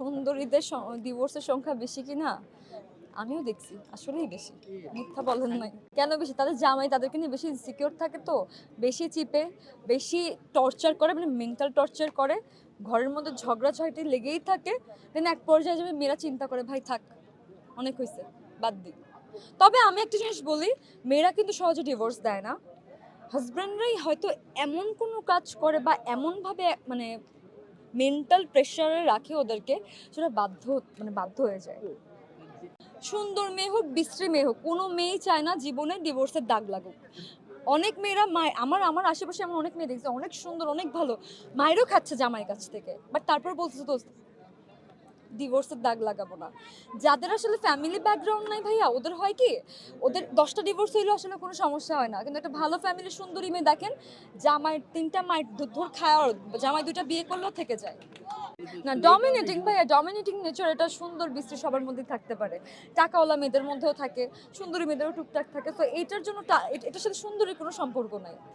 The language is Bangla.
সুন্দরীদের ডিভোর্সের সংখ্যা বেশি কি না আমিও দেখছি, আসলেই বেশি। মিথ্যা বলেন নাই কেন বেশি? তাদের জামাই তাদেরকে নিয়ে বেশি সিকিউর থাকে তো, বেশি চিপে, বেশি টর্চার করে মানে মেন্টাল টর্চার করে। ঘরের মধ্যে ঝগড়া লেগেই থাকে। দেন এক পর্যায়ে যাবে মেয়েরা চিন্তা করে, ভাই, থাক, অনেক হয়েছে বাদ দিই তবে আমি একটা জিনিস বলি, মেয়েরা কিন্তু সহজে ডিভোর্স দেয় না। হাজব্যান্ডরাই হয়তো এমন কোনো কাজ করে বা এমনভাবে মানে মেন্টাল প্রেশারে রাখে ওদেরকে, সেটা বাধ্য মানে বাধ্য হয়ে যায়। সুন্দর মেয়ে হোক, বিশ্রী মেয়ে হোক, কোনো মেয়েই চায় না জীবনে ডিভোর্সের দাগ লাগুক। অনেক মেয়েরা মায় আমার আমার আশেপাশে আমার অনেক মেয়ে দেখছে, অনেক সুন্দর, অনেক ভালো, মায়েরও খাচ্ছে জামাইয়ের কাছ থেকে বাট তারপর বলতেছে তো ডিভোর্সের দাগ লাগাবো না। যাদের আসলে ফ্যামিলি ব্যাকগ্রাউন্ড নাই ভাইয়া, ওদের হয় কি, ওদের দশটা ডিভোর্স হইলেও আসলে কোনো সমস্যা হয় না। কিন্তু একটা ভালো ফ্যামিলির সুন্দরী মেয়ে দেখেন জামাইয়ের তিনটা মায়ের ধর খাওয়ার, জামাই দুইটা বিয়ে করলেও থেকে যায়। না ডমিনেটিং ভাইয়া ডমিনেটিং নেচার এটা সুন্দর বিশ্রী সবার মধ্যে থাকতে পারে। টাকাওয়ালা মেয়েদের মধ্যেও থাকে, সুন্দরী মেয়েদেরও টুকটাক থাকে। তো এটার জন্য এটার সাথে সুন্দরী কোনো সম্পর্ক নাই।